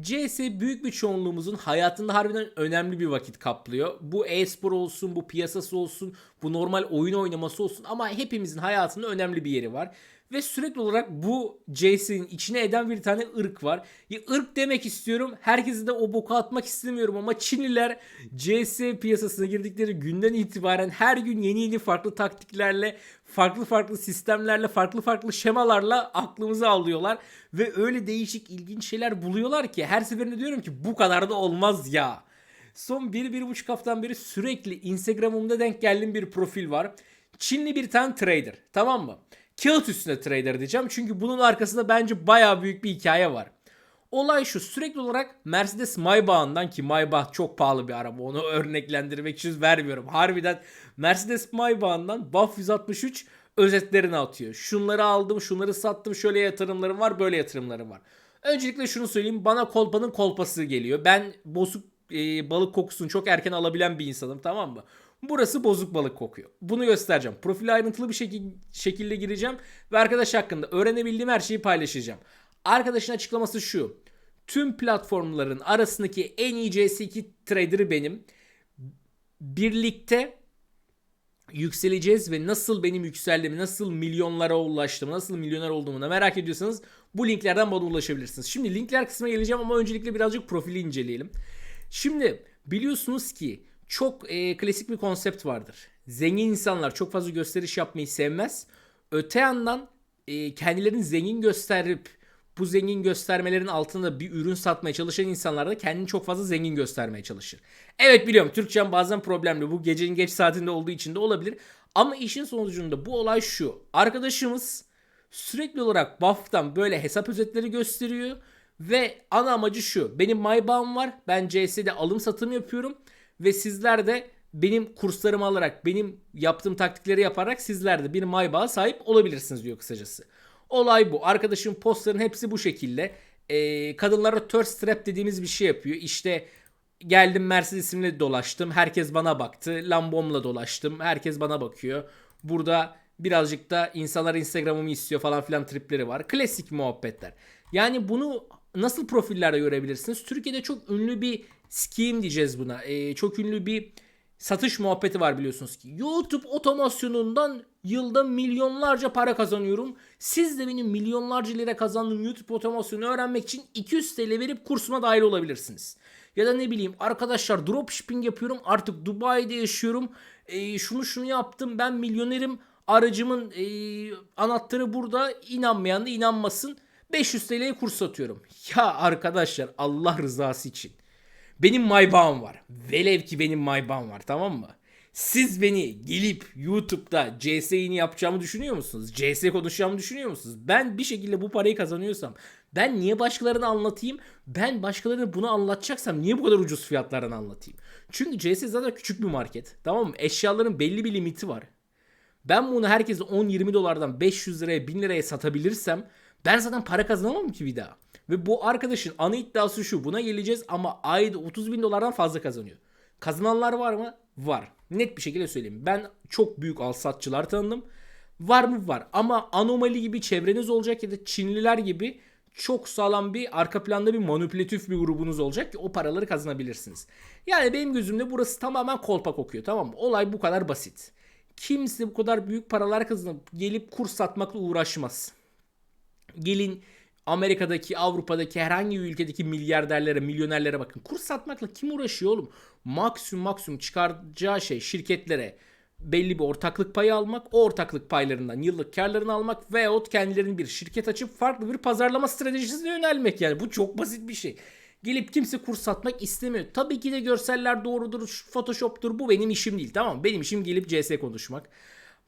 CS büyük bir çoğunluğumuzun hayatında harbiden önemli bir vakit kaplıyor. Bu e-spor olsun, bu piyasası olsun, bu normal oyun oynaması olsun ama hepimizin hayatında önemli bir yeri var. Ve sürekli olarak bu CS'nin içine eden bir tane ırk var. Ya ırk demek istiyorum. Herkesi de o boka atmak istemiyorum ama Çinliler CS piyasasına girdikleri günden itibaren her gün yeni yeni farklı taktiklerle, farklı farklı sistemlerle, farklı farklı şemalarla aklımızı alıyorlar. Ve öyle değişik ilginç şeyler buluyorlar ki her seferinde diyorum ki bu kadar da olmaz ya. Son bir, bir buçuk haftadan beri sürekli Instagram'ımda denk geldiğim bir profil var. Çinli bir tane trader. Tamam mı? Kağıt üstünde trader diyeceğim. Çünkü bunun arkasında bence baya büyük bir hikaye var. Olay şu sürekli olarak Mercedes Maybach'ından ki Maybach çok pahalı bir araba onu örneklendirmek için vermiyorum. Harbiden Mercedes Maybach'ından BAF 163 özetlerini atıyor. Şunları aldım şunları sattım şöyle yatırımlarım var böyle yatırımlarım var. Öncelikle şunu söyleyeyim bana kolpanın kolpası geliyor. Ben bozuk e, balık kokusunu çok erken alabilen bir insanım tamam mı? Burası bozuk balık kokuyor. Bunu göstereceğim. Profile ayrıntılı bir şekil, şekilde gireceğim ve arkadaş hakkında öğrenebildiğim her şeyi paylaşacağım. Arkadaşın açıklaması şu. Tüm platformların arasındaki en iyi CS2 trader'ı benim. Birlikte yükseleceğiz ve nasıl benim yükseldiğimi, nasıl milyonlara ulaştım, nasıl milyoner olduğumu da merak ediyorsanız bu linklerden bana ulaşabilirsiniz. Şimdi linkler kısmına geleceğim ama öncelikle birazcık profili inceleyelim. Şimdi biliyorsunuz ki çok e, klasik bir konsept vardır. Zengin insanlar çok fazla gösteriş yapmayı sevmez. Öte yandan e, kendilerini zengin gösterip bu zengin göstermelerin altında bir ürün satmaya çalışan insanlar da kendini çok fazla zengin göstermeye çalışır. Evet biliyorum Türkçem bazen problemli. Bu gecenin geç saatinde olduğu için de olabilir. Ama işin sonucunda bu olay şu. Arkadaşımız sürekli olarak buff'tan böyle hesap özetleri gösteriyor. Ve ana amacı şu. Benim MyBAM var. Ben CS'de alım satım yapıyorum. Ve sizler de benim kurslarımı alarak, benim yaptığım taktikleri yaparak sizler de bir MyBAM'a sahip olabilirsiniz diyor kısacası. Olay bu. Arkadaşım postların hepsi bu şekilde. Ee, kadınlara thirst trap dediğimiz bir şey yapıyor. İşte geldim Mercedes'imle dolaştım. Herkes bana baktı. Lambom'la dolaştım. Herkes bana bakıyor. Burada birazcık da insanlar Instagram'ımı istiyor falan filan tripleri var. Klasik muhabbetler. Yani bunu nasıl profillerde görebilirsiniz? Türkiye'de çok ünlü bir scheme diyeceğiz buna. Ee, çok ünlü bir satış muhabbeti var biliyorsunuz ki. YouTube otomasyonundan yılda milyonlarca para kazanıyorum. Siz de benim milyonlarca lira kazandığım YouTube otomasyonu öğrenmek için 200 TL verip kursuma dahil olabilirsiniz. Ya da ne bileyim arkadaşlar dropshipping yapıyorum artık Dubai'de yaşıyorum. E, şunu şunu yaptım ben milyonerim aracımın e, anahtarı burada inanmayan da inanmasın. 500 TL'ye kurs satıyorum. Ya arkadaşlar Allah rızası için. Benim MyBAM var. Velev ki benim MyBAM var tamam mı? Siz beni gelip YouTube'da CS yayını yapacağımı düşünüyor musunuz? CS konuşacağımı düşünüyor musunuz? Ben bir şekilde bu parayı kazanıyorsam ben niye başkalarına anlatayım? Ben başkalarına bunu anlatacaksam niye bu kadar ucuz fiyatlardan anlatayım? Çünkü CS zaten küçük bir market. Tamam mı? Eşyaların belli bir limiti var. Ben bunu herkese 10-20 dolardan 500 liraya 1000 liraya satabilirsem ben zaten para kazanamam ki bir daha. Ve bu arkadaşın ana iddiası şu buna geleceğiz ama ayda 30 bin dolardan fazla kazanıyor. Kazananlar var mı? Var. Net bir şekilde söyleyeyim. Ben çok büyük al satçılar tanıdım. Var mı? Var. Ama anomali gibi çevreniz olacak ya da Çinliler gibi çok sağlam bir arka planda bir manipülatif bir grubunuz olacak ki o paraları kazanabilirsiniz. Yani benim gözümde burası tamamen kolpa kokuyor tamam mı? Olay bu kadar basit. Kimse bu kadar büyük paralar kazanıp gelip kurs satmakla uğraşmaz. Gelin Amerika'daki, Avrupa'daki herhangi bir ülkedeki milyarderlere, milyonerlere bakın. Kurs satmakla kim uğraşıyor oğlum? Maksimum maksimum çıkaracağı şey şirketlere belli bir ortaklık payı almak, o ortaklık paylarından yıllık karlarını almak veyahut kendilerinin bir şirket açıp farklı bir pazarlama stratejisine yönelmek yani. Bu çok basit bir şey. Gelip kimse kurs satmak istemiyor. Tabii ki de görseller doğrudur, photoshop'tur. Bu benim işim değil tamam? Benim işim gelip CS konuşmak.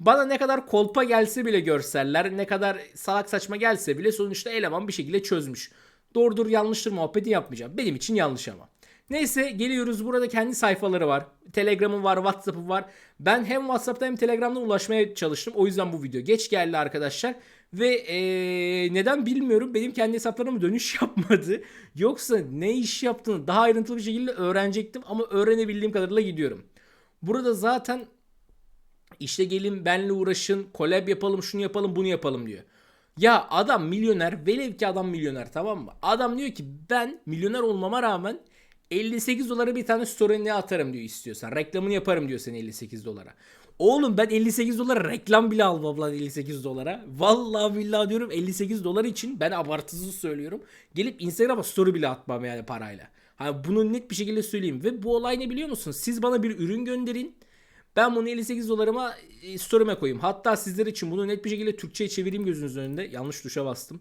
Bana ne kadar kolpa gelse bile görseller, ne kadar salak saçma gelse bile sonuçta eleman bir şekilde çözmüş. Doğrudur yanlıştır muhabbeti yapmayacağım. Benim için yanlış ama. Neyse geliyoruz burada kendi sayfaları var. Telegram'ı var, WhatsApp'ı var. Ben hem WhatsApp'ta hem Telegram'dan ulaşmaya çalıştım. O yüzden bu video geç geldi arkadaşlar. Ve ee, neden bilmiyorum benim kendi hesaplarıma dönüş yapmadı. Yoksa ne iş yaptığını daha ayrıntılı bir şekilde öğrenecektim. Ama öğrenebildiğim kadarıyla gidiyorum. Burada zaten işte gelin benle uğraşın, collab yapalım, şunu yapalım, bunu yapalım diyor. Ya adam milyoner velev ki adam milyoner tamam mı? Adam diyor ki ben milyoner olmama rağmen 58 dolara bir tane story ne atarım diyor istiyorsan. Reklamını yaparım diyor seni 58 dolara. Oğlum ben 58 dolara reklam bile almam lan 58 dolara. Vallahi billahi diyorum 58 dolar için ben abartısız söylüyorum. Gelip Instagram'a story bile atmam yani parayla. Hani bunu net bir şekilde söyleyeyim. Ve bu olay ne biliyor musun? Siz bana bir ürün gönderin. Ben bunu 58 dolarıma e, story'me koyayım. Hatta sizler için bunu net bir şekilde Türkçe'ye çevireyim gözünüzün önünde. Yanlış tuşa bastım.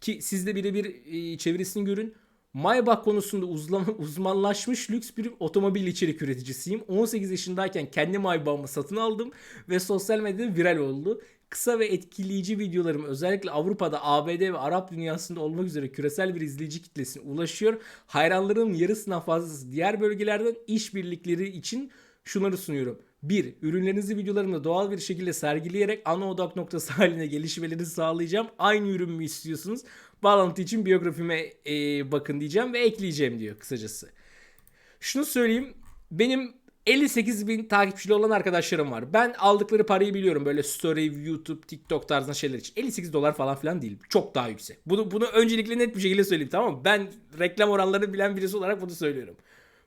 Ki siz de birebir e, çevirisini görün. Maybach konusunda uzlama, uzmanlaşmış lüks bir otomobil içerik üreticisiyim. 18 yaşındayken kendi Maybach'ımı satın aldım ve sosyal medyada viral oldu. Kısa ve etkileyici videolarım özellikle Avrupa'da, ABD ve Arap dünyasında olmak üzere küresel bir izleyici kitlesine ulaşıyor. Hayranlarımın yarısından fazlası diğer bölgelerden işbirlikleri için şunları sunuyorum. 1. Ürünlerinizi videolarımda doğal bir şekilde sergileyerek ana odak noktası haline gelişmelerinizi sağlayacağım. Aynı ürün mü istiyorsunuz? Bağlantı için biyografime e, bakın diyeceğim ve ekleyeceğim diyor kısacası. Şunu söyleyeyim. Benim 58 bin takipçili olan arkadaşlarım var. Ben aldıkları parayı biliyorum. Böyle story, YouTube, TikTok tarzında şeyler için. 58 dolar falan filan değil. Çok daha yüksek. Bunu, bunu öncelikle net bir şekilde söyleyeyim tamam mı? Ben reklam oranlarını bilen birisi olarak bunu söylüyorum.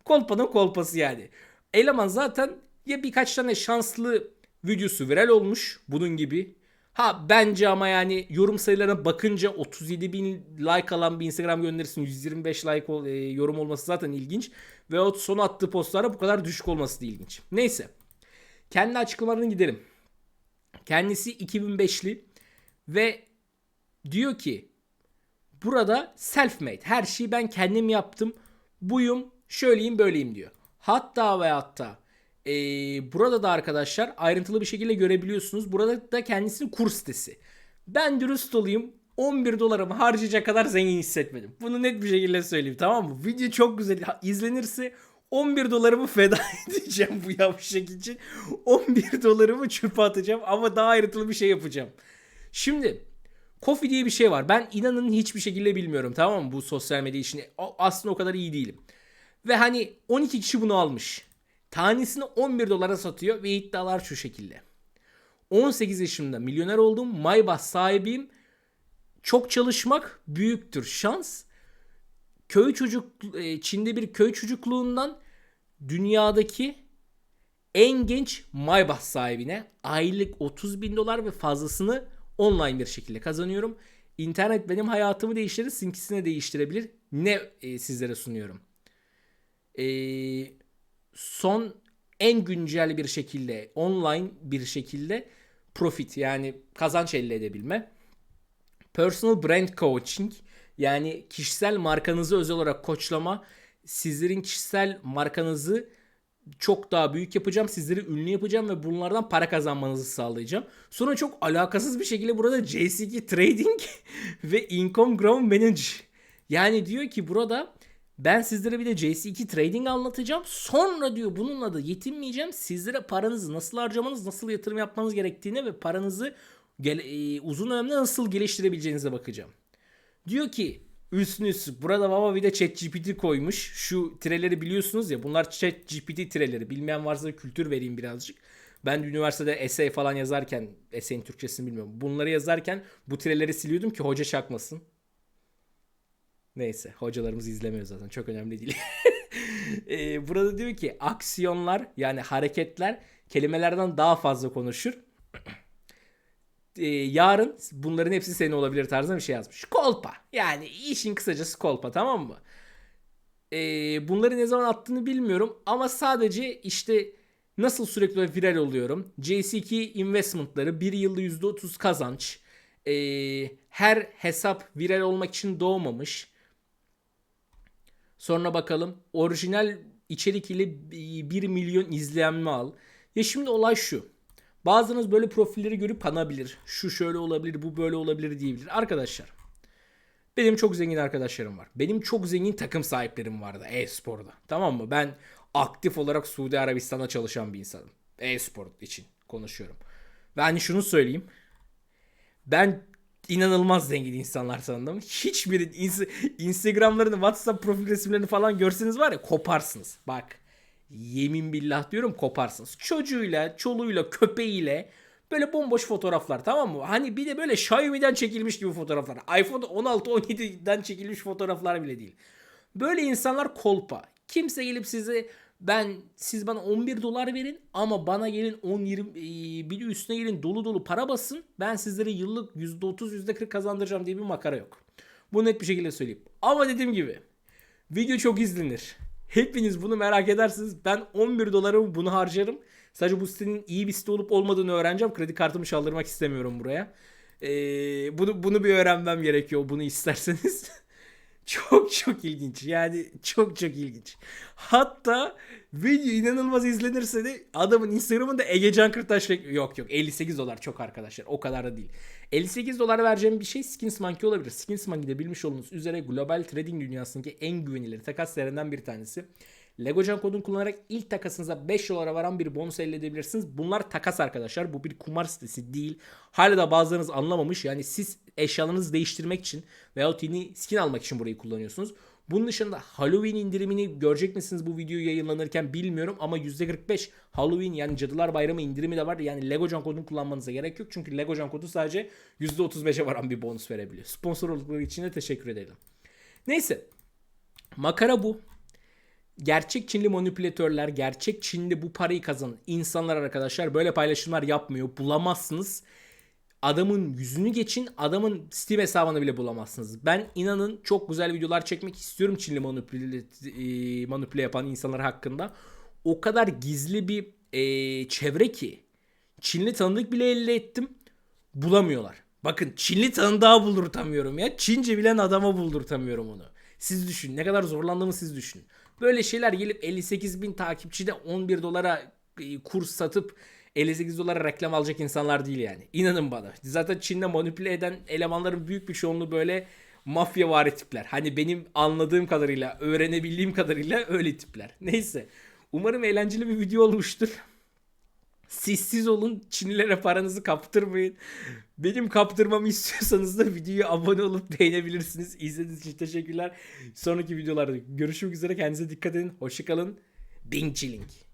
Kolpanın kolpası yani. Eleman zaten ya birkaç tane şanslı videosu viral olmuş bunun gibi. Ha bence ama yani yorum sayılarına bakınca 37 bin like alan bir Instagram gönderirsin 125 like ol- e, yorum olması zaten ilginç. Ve o son attığı postlara bu kadar düşük olması da ilginç. Neyse. Kendi açıklamalarına gidelim. Kendisi 2005'li ve diyor ki burada self made her şeyi ben kendim yaptım. Buyum şöyleyim böyleyim diyor. Hatta ve hatta e, burada da arkadaşlar ayrıntılı bir şekilde görebiliyorsunuz. Burada da kendisinin kurs sitesi. Ben dürüst olayım 11 dolarımı harcayacak kadar zengin hissetmedim. Bunu net bir şekilde söyleyeyim tamam mı? Video çok güzel izlenirse 11 dolarımı feda edeceğim bu yavşak için. 11 dolarımı çöpe atacağım ama daha ayrıntılı bir şey yapacağım. Şimdi Kofi diye bir şey var. Ben inanın hiçbir şekilde bilmiyorum tamam mı bu sosyal medya işini. Aslında o kadar iyi değilim. Ve hani 12 kişi bunu almış. Tanesini 11 dolara satıyor ve iddialar şu şekilde. 18 yaşımda milyoner oldum. Maybach sahibiyim. Çok çalışmak büyüktür şans. Köy çocuk e, Çin'de bir köy çocukluğundan dünyadaki en genç Maybach sahibine aylık 30 bin dolar ve fazlasını online bir şekilde kazanıyorum. İnternet benim hayatımı değiştirir, sizinkisini değiştirebilir. Ne e, sizlere sunuyorum? Ee, son en güncel bir şekilde online bir şekilde profit yani kazanç elde edebilme. Personal brand coaching yani kişisel markanızı özel olarak koçlama. Sizlerin kişisel markanızı çok daha büyük yapacağım. Sizleri ünlü yapacağım ve bunlardan para kazanmanızı sağlayacağım. Sonra çok alakasız bir şekilde burada JCK Trading ve Income Ground Manage. Yani diyor ki burada ben sizlere bir de JC2 Trading anlatacağım. Sonra diyor bununla da yetinmeyeceğim. Sizlere paranızı nasıl harcamanız, nasıl yatırım yapmanız gerektiğine ve paranızı e, uzun dönemde nasıl geliştirebileceğinize bakacağım. Diyor ki üstüne üstlük burada baba bir de ChatGPT koymuş. Şu tireleri biliyorsunuz ya bunlar ChatGPT tireleri. Bilmeyen varsa kültür vereyim birazcık. Ben de üniversitede essay falan yazarken, essay'in Türkçesini bilmiyorum. Bunları yazarken bu tireleri siliyordum ki hoca çakmasın. Neyse hocalarımız izlemiyor zaten çok önemli değil. Ee, burada diyor ki aksiyonlar yani hareketler kelimelerden daha fazla konuşur. Ee, yarın bunların hepsi senin olabilir tarzında bir şey yazmış. Kolpa yani işin kısacası kolpa tamam mı? Ee, bunları ne zaman attığını bilmiyorum ama sadece işte nasıl sürekli viral oluyorum. JC2 investmentları bir yılda %30 kazanç. Ee, her hesap viral olmak için doğmamış. Sonra bakalım orijinal içerik ile 1 milyon izlenme al. Ya şimdi olay şu. Bazınız böyle profilleri görüp kanabilir. Şu şöyle olabilir, bu böyle olabilir diyebilir. Arkadaşlar benim çok zengin arkadaşlarım var. Benim çok zengin takım sahiplerim vardı e-sporda. Tamam mı? Ben aktif olarak Suudi Arabistan'da çalışan bir insanım. E-spor için konuşuyorum. Ve hani şunu söyleyeyim. Ben inanılmaz zengin insanlar sandım. Hiçbiri ins- Instagram'larını, WhatsApp profil resimlerini falan görseniz var ya koparsınız. Bak yemin billah diyorum koparsınız. Çocuğuyla, çoluğuyla, köpeğiyle Böyle bomboş fotoğraflar tamam mı? Hani bir de böyle Xiaomi'den çekilmiş gibi fotoğraflar. iPhone 16 17'den çekilmiş fotoğraflar bile değil. Böyle insanlar kolpa. Kimse gelip size ben siz bana 11 dolar verin ama bana gelin 10 20 ee, bir üstüne gelin dolu dolu para basın. Ben sizlere yıllık %30 %40 kazandıracağım diye bir makara yok. Bunu net bir şekilde söyleyeyim. Ama dediğim gibi video çok izlenir. Hepiniz bunu merak edersiniz. Ben 11 dolarımı bunu harcarım. Sadece bu sitenin iyi bir site olup olmadığını öğreneceğim. Kredi kartımı çaldırmak istemiyorum buraya. Ee, bunu bunu bir öğrenmem gerekiyor bunu isterseniz. çok çok ilginç. Yani çok çok ilginç. Hatta video inanılmaz izlenirse de adamın Instagram'ında Egecan Kırtaş yok yok 58 dolar çok arkadaşlar. O kadar da değil. 58 dolar vereceğim bir şey Skins Monkey olabilir. Skins Monkey de bilmiş olduğunuz üzere global trading dünyasındaki en güvenilir takas bir tanesi. Legocan kodunu kullanarak ilk takasınıza 5 dolara varan bir bonus elde edebilirsiniz. Bunlar takas arkadaşlar. Bu bir kumar sitesi değil. Hala da bazılarınız anlamamış. Yani siz eşyalarınızı değiştirmek için veyahut yeni skin almak için burayı kullanıyorsunuz. Bunun dışında Halloween indirimini görecek misiniz bu video yayınlanırken bilmiyorum ama %45 Halloween yani Cadılar Bayramı indirimi de var. Yani Legocan kodunu kullanmanıza gerek yok. Çünkü Legocan kodu sadece %35'e varan bir bonus verebiliyor. Sponsor oldukları için de teşekkür ederim. Neyse. Makara bu gerçek Çinli manipülatörler, gerçek Çin'de bu parayı kazanan insanlar arkadaşlar böyle paylaşımlar yapmıyor. Bulamazsınız. Adamın yüzünü geçin, adamın Steam hesabını bile bulamazsınız. Ben inanın çok güzel videolar çekmek istiyorum Çinli manipüle, e, manipüle yapan insanlar hakkında. O kadar gizli bir e, çevre ki Çinli tanıdık bile elde ettim. Bulamıyorlar. Bakın Çinli tanıdığa buldurtamıyorum ya. Çince bilen adama buldurtamıyorum onu. Siz düşünün. Ne kadar zorlandığımı siz düşünün. Böyle şeyler gelip 58 bin takipçide 11 dolara e, kurs satıp 58 dolara reklam alacak insanlar değil yani. İnanın bana. Zaten Çin'de manipüle eden elemanların büyük bir çoğunluğu böyle mafya vari tipler. Hani benim anladığım kadarıyla, öğrenebildiğim kadarıyla öyle tipler. Neyse. Umarım eğlenceli bir video olmuştur. Sessiz olun. Çinlilere paranızı kaptırmayın. Benim kaptırmamı istiyorsanız da videoya abone olup beğenebilirsiniz. İzlediğiniz için teşekkürler. Sonraki videolarda görüşmek üzere. Kendinize dikkat edin. Hoşçakalın. Bing Chilling.